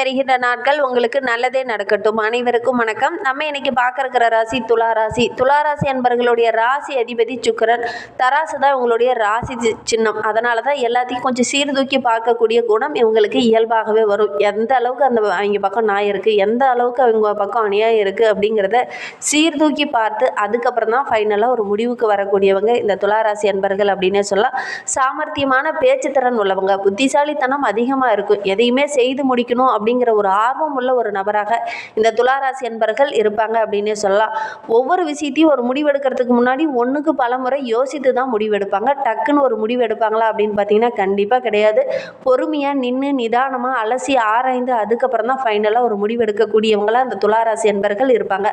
வருகின்ற நாட்கள் உங்களுக்கு நல்லதே நடக்கட்டும். அனைவருக்கும் வணக்கம். நம்ம இன்னைக்கு பார்க்க இருக்கிற ராசி துலா ராசி துலா ராசி என்பர்களுடைய ராசி அதிபதி சுக்கரன் தராசு தான் இவங்களுடைய ராசி சின்னம். அதனால தான் எல்லாத்தையும் கொஞ்சம் சீர்தூக்கி பார்க்கக்கூடிய குணம் இவங்களுக்கு இயல்பாகவே வரும். எந்த அளவுக்கு அந்த அவங்க பக்கம் நாய் இருக்குது எந்த அளவுக்கு அவங்க பக்கம் அநியாயம் இருக்குது அப்படிங்கிறத சீர்தூக்கி பார்த்து அதுக்கப்புறம் தான் ஃபைனலாக ஒரு முடிவுக்கு வரக்கூடியவங்க இந்த துலா ராசி என்பர்கள் அப்படின்னே சொல்லலாம். சாமர்த்தியமான பேச்சுத்திறன் உள்ளவங்க புத்திசாலித்தனம் அதிகமாக இருக்கும். எதையுமே செய்து முடிக்கணும் அப்படி அப்படிங்கிற ஒரு ஆர்வம் உள்ள ஒரு நபராக இந்த துளாராசி என்பர்கள் இருப்பாங்க அப்படின்னே சொல்லலாம். ஒவ்வொரு விஷயத்தையும் ஒரு முடிவெடுக்கிறதுக்கு முன்னாடி ஒன்றுக்கு பல முறை யோசித்து தான் முடிவெடுப்பாங்க. டக்குன்னு ஒரு முடிவு எடுப்பாங்களா அப்படின்னு பார்த்தீங்கன்னா கண்டிப்பாக கிடையாது. பொறுமையாக நின்று நிதானமாக அலசி ஆராய்ந்து அதுக்கப்புறம் தான் ஃபைனலாக ஒரு முடிவு அந்த இந்த துளாராசி என்பர்கள் இருப்பாங்க.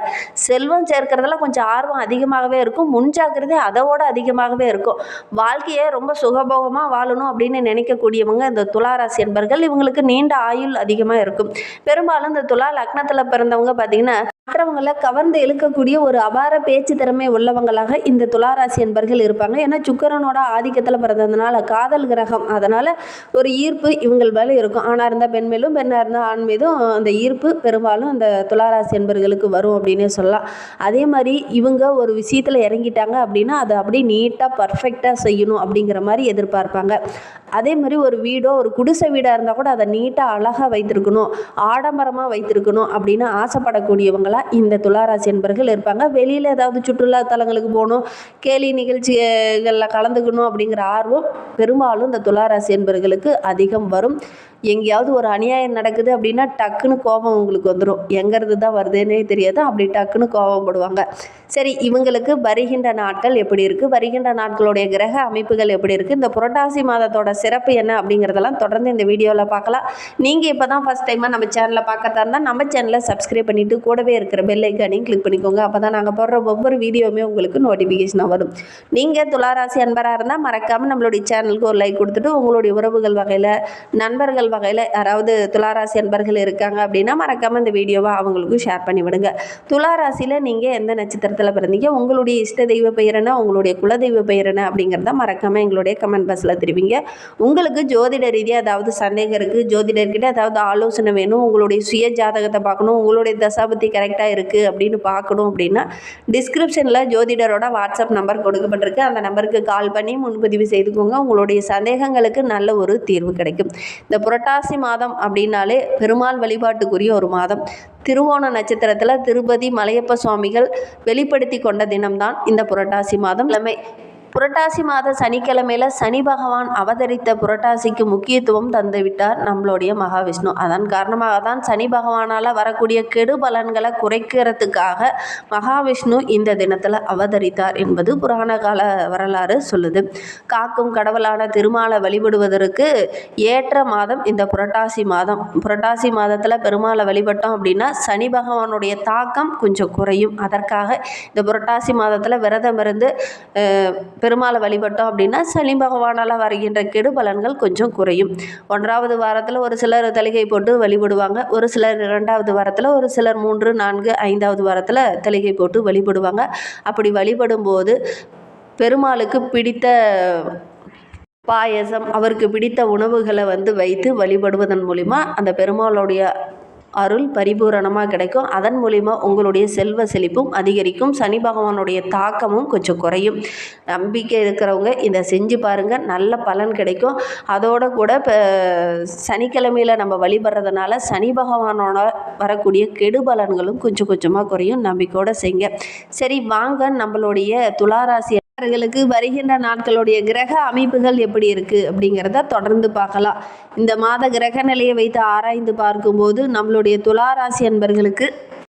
செல்வம் சேர்க்கறதுல கொஞ்சம் ஆர்வம் அதிகமாகவே இருக்கும். முன்ஜாக்கிரதை அதோட அதிகமாகவே இருக்கும். வாழ்க்கையை ரொம்ப சுகபோகமாக வாழணும் அப்படின்னு நினைக்கக்கூடியவங்க இந்த துளாராசி என்பர்கள் இவங்களுக்கு நீண்ட ஆயுள் அதிகமாக இருக்கும் இருக்கும். பெரும்பாலும் இந்த துலா லக்னத்தில் பிறந்தவங்க பார்த்திங்கன்னா மற்றவங்களை கவர்ந்து இழுக்கக்கூடிய ஒரு அபார பேச்சு திறமை உள்ளவங்களாக இந்த துளாராசி என்பர்கள் இருப்பாங்க. ஏன்னா சுக்கரனோட ஆதிக்கத்தில் பிறந்ததுனால காதல் கிரகம் அதனால் ஒரு ஈர்ப்பு இவங்கள் மேலே இருக்கும். ஆணாக இருந்தால் பெண் மேலும் பெண்ணாக இருந்தால் ஆண் மீதும் அந்த ஈர்ப்பு பெரும்பாலும் இந்த துளாராசி என்பர்களுக்கு வரும் அப்படின்னே சொல்லலாம். அதே மாதிரி இவங்க ஒரு விஷயத்தில் இறங்கிட்டாங்க அப்படின்னா அதை அப்படியே நீட்டாக பர்ஃபெக்டாக செய்யணும் அப்படிங்கிற மாதிரி எதிர்பார்ப்பாங்க. அதே மாதிரி ஒரு வீடோ ஒரு குடிசை வீடாக இருந்தால் கூட அதை நீட்டாக அழகாக வைத்திருக்கணும் ஆடம்பரமாக வைத்திருக்கணும் அப்படின்னு தான் இந்த துளாராசி என்பர்கள் இருப்பாங்க. வெளியில் ஏதாவது சுற்றுலா தலங்களுக்கு போகணும் கேலி நிகழ்ச்சிகளில் கலந்துக்கணும் அப்படிங்கிற ஆர்வம் பெரும்பாலும் இந்த துளாராசி என்பர்களுக்கு அதிகம் வரும். எங்கேயாவது ஒரு அநியாயம் நடக்குது அப்படின்னா டக்குன்னு கோபம் உங்களுக்கு வந்துடும் எங்கிறது தான் வருதுன்னே தெரியாது. அப்படி டக்குன்னு கோபப்படுவாங்க. சரி இவங்களுக்கு வருகின்ற நாட்கள் எப்படி இருக்குது வருகின்ற நாட்களுடைய கிரக அமைப்புகள் எப்படி இருக்குது இந்த புரட்டாசி மாதத்தோட சிறப்பு என்ன அப்படிங்கிறதெல்லாம் தொடர்ந்து இந்த வீடியோவில் பார்க்கலாம். நீங்கள் இப்போ தான் ஃபஸ்ட் டைமாக நம்ம சேனலை பார்க்கறதா இருந்தால் நம்ம சேனலை சப்ஸ்கிரைப் பண்ணிவிட்டு கூடவே இருக்கிற பெல் ஐக்கானையும் கிளிக் பண்ணிக்கோங்க. அப்போ தான் நாங்கள் போடுற ஒவ்வொரு வீடியோவுமே உங்களுக்கு நோட்டிஃபிகேஷனாக வரும். நீங்கள் துளாராசி அன்பராக இருந்தால் மறக்காமல் நம்மளுடைய சேனலுக்கு ஒரு லைக் கொடுத்துட்டு உங்களுடைய உறவுகள் வகையில் நண்பர்கள் வகையில் யாராவது துளாராசி அன்பர்கள் இருக்காங்க அப்படின்னா மறக்காமல் இந்த வீடியோவை அவங்களுக்கும் ஷேர் பண்ணி விடுங்க. துளாராசியில் நீங்கள் எந்த நட்சத்திரத்தில் பிறந்தீங்க உங்களுடைய இஷ்ட தெய்வ பெயர் என்ன உங்களுடைய குலதெய்வ பெயர் என்ன அப்படிங்கிறத மறக்காமல் எங்களுடைய கமெண்ட் பாக்ஸில் தெரிவிங்க. உங்களுக்கு ஜோதிட ரீதியாக ஏதாவது சந்தேகம் இருக்குது ஜோதிடர்கிட்ட ஏதாவது ஆலோசனை வேணும் உங்களுடைய சுய ஜாதகத்தை பார்க்கணும் உங்களுடைய தசாபத்தி கரெக்டாக இருக்குது அப்படின்னு பார்க்கணும் அப்படின்னா டிஸ்கிரிப்ஷனில் ஜோதிடரோட வாட்ஸ்அப் நம்பர் கொடுக்கப்பட்டிருக்கு. அந்த நம்பருக்கு கால் பண்ணி முன்பதிவு செய்துக்கோங்க. உங்களுடைய சந்தேகங்களுக்கு நல்ல ஒரு தீர்வு கிடைக்கும். இந்த புரட்டாசி மாதம் அப்படின்னாலே பெருமாள் வழிபாட்டுக்குரிய ஒரு மாதம். திருவோண நட்சத்திரத்தில் திருப்பதி மலையப்ப சுவாமிகள் வெளிப்படுத்தி கொண்ட தினம்தான் இந்த புரட்டாசி மாதம். எல்லாமே புரட்டாசி மாத சனிக்கிழமையில சனி பகவான் அவதரித்த புரட்டாசிக்கு முக்கியத்துவம் தந்துவிட்டார் நம்மளுடைய மகாவிஷ்ணு. அதன் காரணமாக தான் சனி பகவானால் வரக்கூடிய கெடு பலன்களை குறைக்கிறதுக்காக மகாவிஷ்ணு இந்த தினத்தில் அவதரித்தார் என்பது புராண கால வரலாறு சொல்லுது. காக்கும் கடவுளான திருமாலை வழிபடுவதற்கு ஏற்ற மாதம் இந்த புரட்டாசி மாதம். புரட்டாசி மாதத்தில் பெருமாளை வழிபட்டோம் அப்படின்னா சனி பகவானுடைய தாக்கம் கொஞ்சம் குறையும். அதற்காக இந்த புரட்டாசி மாதத்தில் விரதம் இருந்து பெருமாளை வழிபட்டோம் அப்படின்னா சனி பகவானால் வருகின்ற கெடு பலன்கள் கொஞ்சம் குறையும். ஒன்றாவது வாரத்தில் ஒரு சிலர் தலிகை போட்டு வழிபடுவாங்க. ஒரு சிலர் இரண்டாவது வாரத்தில் ஒரு சிலர் மூன்று நான்கு ஐந்தாவது வாரத்தில் தலிகை போட்டு வழிபடுவாங்க. அப்படி வழிபடும்போது பெருமாளுக்கு பிடித்த பாயசம் அவருக்கு பிடித்த உணவுகளை வந்து வைத்து வழிபடுவதன் மூலிமா அந்த பெருமாளுடைய அருள் பரிபூரணமாக கிடைக்கும். அதன் மூலிமா உங்களுடைய செல்வ செழிப்பும் அதிகரிக்கும். சனி பகவானுடைய தாக்கமும் கொஞ்சம் குறையும். நம்பிக்கை இருக்கிறவங்க இதை செஞ்சு பாருங்கள் நல்ல பலன் கிடைக்கும். அதோட கூட இப்போ சனிக்கிழமையில் நம்ம வழிபடுறதுனால சனி பகவானோட வரக்கூடிய கெடு பலன்களும் கொஞ்சம் கொஞ்சமாக குறையும். நம்பிக்கையோடு செய்யுங்க. சரி வாங்க. நம்மளுடைய துளாராசி அவர்களுக்கு வருகின்ற நாட்களுடைய கிரக அமைப்புகள் எப்படி இருக்குது அப்படிங்கிறத தொடர்ந்து பார்க்கலாம். இந்த மாத கிரக நிலையை வைத்து ஆராய்ந்து பார்க்கும்போது நம்மளுடைய துளாராசி அன்பர்களுக்கு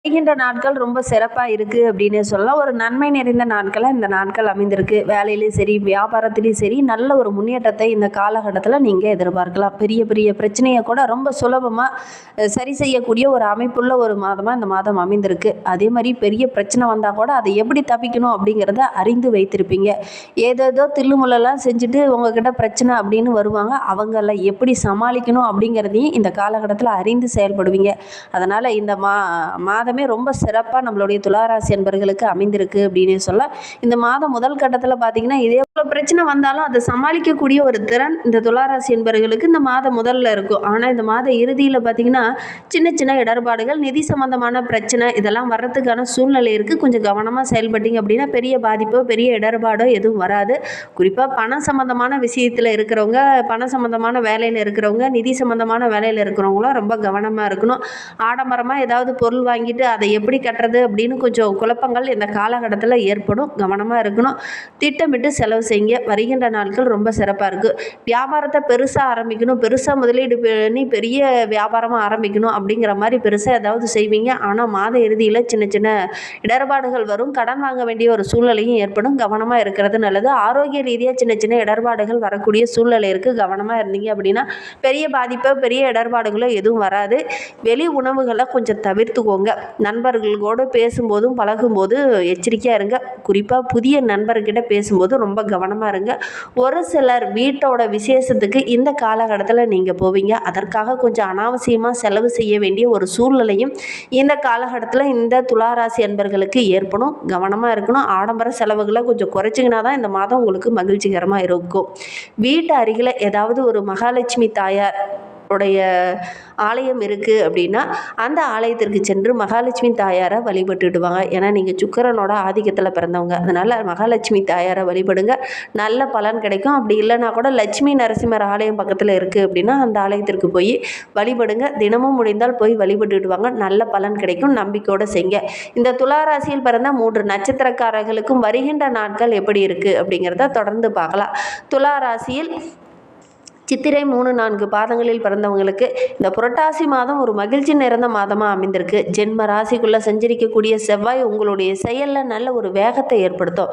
வருகின்ற நாட்கள் ரொம்ப சிறப்பாக இருக்குது அப்படின்னு சொல்லலாம். ஒரு நன்மை நிறைந்த நாட்களாக இந்த நாட்கள் அமைந்திருக்கு. வேலையிலையும் சரி வியாபாரத்துலேயும் சரி நல்ல ஒரு முன்னேற்றத்தை இந்த காலகட்டத்தில் நீங்கள் எதிர்பார்க்கலாம். பெரிய பெரிய பிரச்சனையை கூட ரொம்ப சுலபமாக சரி செய்யக்கூடிய ஒரு அமைப்புள்ள ஒரு மாதமாக இந்த மாதம் அமைந்திருக்கு. அதே மாதிரி பெரிய பிரச்சனை வந்தால் கூட அதை எப்படி தப்பிக்கணும் அப்படிங்கிறத அறிந்து வைத்திருப்பீங்க. ஏதேதோ தில்லுமுள்ளெல்லாம் செஞ்சுட்டு உங்ககிட்ட பிரச்சனை அப்படின்னு வருவாங்க. அவங்கள எப்படி சமாளிக்கணும் அப்படிங்கிறதையும் இந்த காலகட்டத்தில் அறிந்து செயல்படுவீங்க. அதனால் இந்த மா மாதம் மாதமே ரொம்ப சிறப்பாக நம்மளுடைய துளாராசி என்பர்களுக்கு அமைந்திருக்கு அப்படின்னு சொல்ல. இந்த மாதம் முதல் கட்டத்தில் பார்த்தீங்கன்னா இதே போல பிரச்சனை வந்தாலும் அதை சமாளிக்கக்கூடிய ஒரு திறன் இந்த துளாராசி என்பர்களுக்கு இந்த மாதம் முதல்ல இருக்கும். ஆனால் இந்த மாத இறுதியில் பார்த்தீங்கன்னா சின்ன சின்ன இடர்பாடுகள் நிதி சம்பந்தமான பிரச்சனை இதெல்லாம் வர்றதுக்கான சூழ்நிலை இருக்குது கொஞ்சம் கவனமாக செயல்பட்டீங்க அப்படின்னா பெரிய பாதிப்போ பெரிய இடர்பாடோ எதுவும் வராது. குறிப்பாக பணம் சம்பந்தமான விஷயத்தில் இருக்கிறவங்க பணம் சம்பந்தமான வேலையில் இருக்கிறவங்க நிதி சம்பந்தமான வேலையில் இருக்கிறவங்களாம் ரொம்ப கவனமாக இருக்கணும். ஆடம்பரமாக ஏதாவது பொருள் வாங்கிட்டு அதை எப்படி கட்டுறது அப்படின்னு கொஞ்சம் குழப்பங்கள் இந்த காலகட்டத்தில் ஏற்படும். கவனமாக இருக்கணும். திட்டமிட்டு செலவு செய்யுங்க. வருகின்ற நாட்கள் ரொம்ப சிறப்பாக இருக்குது வியாபாரத்தை பெருசாக ஆரம்பிக்கணும். பெருசாக முதலீடு பண்ணி பெரிய வியாபாரமாக ஆரம்பிக்கணும் அப்படிங்கிற மாதிரி பெருசாக ஏதாவது செய்வீங்க. ஆனால் மாத இறுதியில் சின்ன சின்ன இடர்பாடுகள் வரும். கடன் வாங்க வேண்டிய ஒரு சூழ்நிலையும் ஏற்படும். கவனமாக இருக்கிறது நல்லது. ஆரோக்கிய ரீதியாக சின்ன சின்ன இடர்பாடுகள் வரக்கூடிய சூழ்நிலை இருக்குது கவனமாக இருந்தீங்க அப்படின்னா பெரிய பாதிப்போ பெரிய இடர்பாடுகளோ எதுவும் வராது. வெளி உணவுகளை கொஞ்சம் தவிர்த்துக்கோங்க. நண்பர்களோடு பேசும்போதும் பழகும்போது எச்சரிக்கையாக இருங்க. குறிப்பாக புதிய நண்பர்கிட்ட பேசும்போது ரொம்ப கவனமாக இருங்க. ஒரு சிலர் வீட்டோட விசேஷத்துக்கு இந்த காலகட்டத்தில் நீங்கள் போவீங்க. அதற்காக கொஞ்சம் அனாவசியமாக செலவு செய்ய வேண்டிய ஒரு சூழ்நிலையும் இந்த காலகட்டத்தில் இந்த துளாராசி அன்பர்களுக்கு ஏற்படும். கவனமாக இருக்கணும். ஆடம்பர செலவுகளை கொஞ்சம் குறைச்சிங்கன்னா தான் இந்த மாதம் உங்களுக்கு மகிழ்ச்சிகரமாக இருக்கும். வீட்டு அருகில் ஏதாவது ஒரு மகாலட்சுமி தாயார் உடைய ஆலயம் இருக்குது அப்படின்னா அந்த ஆலயத்திற்கு சென்று மகாலட்சுமி தாயாரை வழிபட்டுடுவாங்க. ஏன்னா நீங்கள் சுக்கரனோட ஆதிக்கத்தில் பிறந்தவங்க. அதனால் மகாலட்சுமி தாயாரை வழிபடுங்க. நல்ல பலன் கிடைக்கும். அப்படி இல்லைனா கூட லட்சுமி நரசிம்மர் ஆலயம் பக்கத்தில் இருக்குது அப்படின்னா அந்த ஆலயத்திற்கு போய் வழிபடுங்க. தினமும் முடிந்தால் போய் வழிபட்டுடுவாங்க. நல்ல பலன் கிடைக்கும். நம்பிக்கையோடு செய்ங்க இந்த துளாராசியில் பிறந்த மூன்று நட்சத்திரக்காரர்களுக்கும் வருகின்ற நாட்கள் எப்படி இருக்குது அப்படிங்கிறத தொடர்ந்து பார்க்கலாம். துளாராசியில் சித்திரை மூணு நான்கு பாதங்களில் பிறந்தவங்களுக்கு இந்த புரட்டாசி மாதம் ஒரு மகிழ்ச்சி நிறைந்த மாதமாக அமைந்திருக்கு. ஜென்ம ராசிக்குள்ளே சஞ்சரிக்கக்கூடிய செவ்வாய் உங்களுடைய செயலில் நல்ல ஒரு வேகத்தை ஏற்படுத்தும்.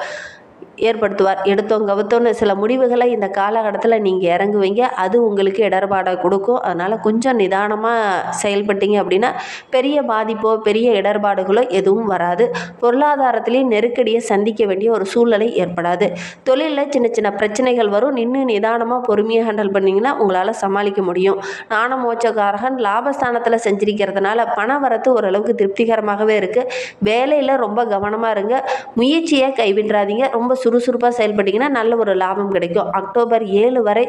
ஏற்படுத்துவார். எடுத்தோம் கவுத்தோன்னு சில முடிவுகளை இந்த காலகட்டத்தில் நீங்கள் இறங்குவீங்க. அது உங்களுக்கு இடர்பாடை கொடுக்கும். அதனால் கொஞ்சம் நிதானமாக செயல்பட்டீங்க அப்படின்னா பெரிய பாதிப்போ பெரிய இடர்பாடுகளோ எதுவும் வராது. பொருளாதாரத்திலையும் நெருக்கடியை சந்திக்க வேண்டிய ஒரு சூழ்நிலை ஏற்படாது. தொழிலில் சின்ன சின்ன பிரச்சனைகள் வரும். நின்று நிதானமாக பொறுமையாக ஹேண்டில் பண்ணிங்கன்னா உங்களால் சமாளிக்க முடியும். நாணம் மோச்சக்காரகன் லாபஸ்தானத்தில் செஞ்சிருக்கிறதுனால பண வரத்து ஓரளவுக்கு திருப்திகரமாகவே இருக்குது வேலையில் ரொம்ப கவனமாக இருங்க. முயற்சியை கைவிட்றாதீங்க ரொம்ப சுறுசுறுப்பாக செயல்பட்டிங்கன்னா நல்ல ஒரு லாபம் கிடைக்கும். அக்டோபர் ஏழு வரை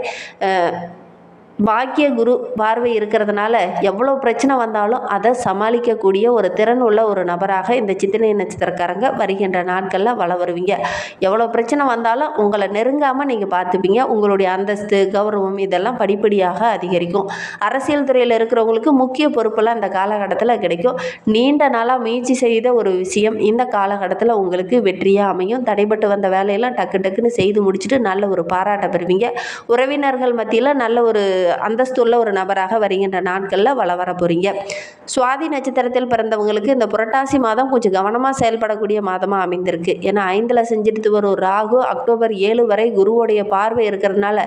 பாக்கிய குரு பார்வை இருக்கிறதுனால எவ்வளோ பிரச்சனை வந்தாலும் அதை சமாளிக்கக்கூடிய ஒரு திறன் உள்ள ஒரு நபராக இந்த சித்திரை நட்சத்திரக்காரங்க வருகின்ற நாட்களில் வள வருவீங்க. எவ்வளோ பிரச்சனை வந்தாலும் உங்களை நெருங்காமல் நீங்கள் பார்த்துப்பீங்க. உங்களுடைய அந்தஸ்து கௌரவம் இதெல்லாம் படிப்படியாக அதிகரிக்கும். அரசியல் துறையில் இருக்கிறவங்களுக்கு முக்கிய பொறுப்பெல்லாம் இந்த காலகட்டத்தில் கிடைக்கும். நீண்ட நாளாக முயற்சி செய்த ஒரு விஷயம் இந்த காலகட்டத்தில் உங்களுக்கு வெற்றியாக அமையும். தடைபட்டு வந்த வேலையெல்லாம் டக்கு டக்குன்னு செய்து முடிச்சுட்டு நல்ல ஒரு பாராட்ட பெறுவீங்க. உறவினர்கள் மத்தியில் நல்ல ஒரு அந்தஸ்துள்ள ஒரு நபராக வருகின்ற நாட்களில் வள வர போகிறீங்க சுவாதி நட்சத்திரத்தில் பிறந்தவங்களுக்கு இந்த புரட்டாசி மாதம் கொஞ்சம் கவனமாக செயல்படக்கூடிய மாதமாக அமைந்திருக்கு. ஏன்னா ஐந்தில் செஞ்சுட்டு வரும் ராகு அக்டோபர் ஏழு வரை குருவோடைய பார்வை இருக்கிறதுனால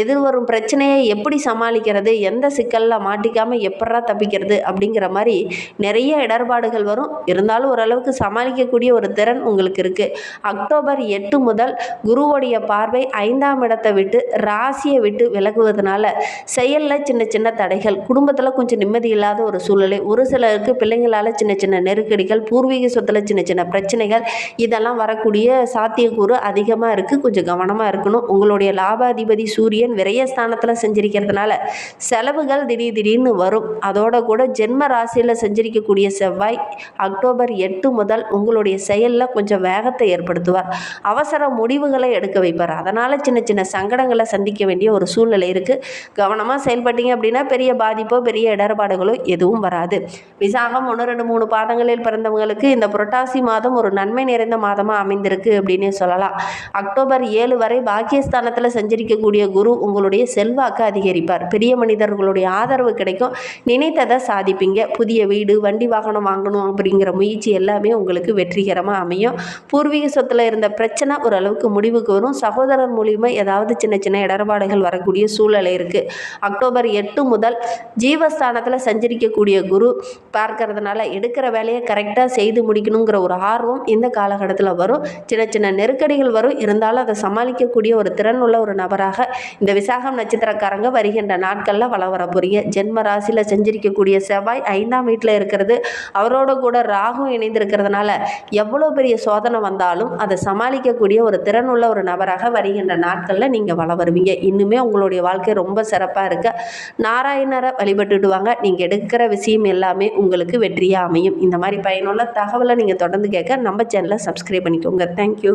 எதிர்வரும் பிரச்சனையை எப்படி சமாளிக்கிறது எந்த சிக்கலில் மாட்டிக்காமல் எப்படா தப்பிக்கிறது அப்படிங்கிற மாதிரி நிறைய இடர்பாடுகள் வரும். இருந்தாலும் ஓரளவுக்கு சமாளிக்கக்கூடிய ஒரு திறன் உங்களுக்கு இருக்குது அக்டோபர் எட்டு முதல் குருவோடைய பார்வை ஐந்தாம் இடத்தை விட்டு ராசியை விட்டு விலகுவதனால செயலில் சின்ன சின்ன தடைகள் குடும்பத்தில் கொஞ்சம் நிம்மதி இல்லாத ஒரு சூழ்நிலை ஒரு சிலருக்கு பிள்ளைங்களால் சின்ன சின்ன நெருக்கடிகள் பூர்வீக சொத்தில் சின்ன சின்ன பிரச்சனைகள் இதெல்லாம் வரக்கூடிய சாத்தியக்கூறு அதிகமாக இருக்குது கொஞ்சம் கவனமாக இருக்கணும். உங்களுடைய லாபாதிபதி சூரியன் விரயஸ்தானத்தில் செஞ்சிருக்கிறதுனால செலவுகள் திடீர் திடீர்னு வரும். அதோட கூட ஜென்ம ராசியில் செஞ்சிருக்கக்கூடிய செவ்வாய் அக்டோபர் எட்டு முதல் உங்களுடைய செயலில் கொஞ்சம் வேகத்தை ஏற்படுத்துவார். அவசர முடிவுகளை எடுக்க வைப்பார். அதனால் சின்ன சின்ன சங்கடங்களை சந்திக்க வேண்டிய ஒரு சூழ்நிலை இருக்குது கவனமாக செயல்பட்டீங்க அப்படின்னா பெரிய பாதிப்போ பெரிய இடர்பாடுகளோ எதுவும் வராது. விசாகம் ஒன்று ரெண்டு மூணு பாதங்களில் பிறந்தவங்களுக்கு இந்த புரட்டாசி மாதம் ஒரு நன்மை நிறைந்த மாதமாக அமைந்திருக்கு அப்படின்னே சொல்லலாம். அக்டோபர் ஏழு வரை பாக்கியஸ்தானத்தில் சஞ்சரிக்கக்கூடிய குரு உங்களுடைய செல்வாக்கு அதிகரிப்பார். பெரிய மனிதர்களுடைய ஆதரவு கிடைக்கும். நினைத்ததை சாதிப்பீங்க. புதிய வீடு வண்டி வாகனம் வாங்கணும் அப்படிங்கிற முயற்சி எல்லாமே உங்களுக்கு வெற்றிகரமாக அமையும். பூர்வீக சொத்தில் இருந்த பிரச்சனை ஓரளவுக்கு முடிவுக்கு வரும். சகோதரர் மூலியமாக ஏதாவது சின்ன சின்ன இடர்பாடுகள் வரக்கூடிய சூழ்நிலை இருக்குது அக்டோபர் எட்டு முதல் ஜீவஸ்தானத்தில் சஞ்சரிக்கக்கூடிய குரு பார்க்கறதுனால எடுக்கிற வேலையை கரெக்டாக செய்து முடிக்கணுங்கிற ஒரு ஆர்வம் இந்த காலகட்டத்தில் வரும். சின்ன சின்ன நெருக்கடிகள் வரும். இருந்தாலும் அதை சமாளிக்கக்கூடிய ஒரு திறன் உள்ள ஒரு நபராக இந்த விசாகம் நட்சத்திரக்காரங்க வருகின்ற நாட்களில் வள வர போறீங்க. ஜென்ம ராசியில் சஞ்சரிக்கக்கூடிய செவ்வாய் ஐந்தாம் வீட்டில் இருக்கிறது. அவரோட கூட ராகு இணைந்திருக்கிறதுனால எவ்வளோ பெரிய சோதனை வந்தாலும் அதை சமாளிக்கக்கூடிய ஒரு திறன் உள்ள ஒரு நபராக வருகின்ற நாட்களில் நீங்கள் வள வருவீங்க. இன்னுமே உங்களுடைய வாழ்க்கை ரொம்ப சிறப்பாக இருக்க. நாராயணரை வழிபட்டுடுவாங்க. நீங்கள் எடுக்கிற விஷயம் எல்லாமே உங்களுக்கு வெற்றியாக அமையும். இந்த மாதிரி பயனுள்ள தகவலை நீங்கள் தொடர்ந்து கேட்க நம்ம சேனலை சப்ஸ்கிரைப் பண்ணிக்கோங்க. தேங்க்யூ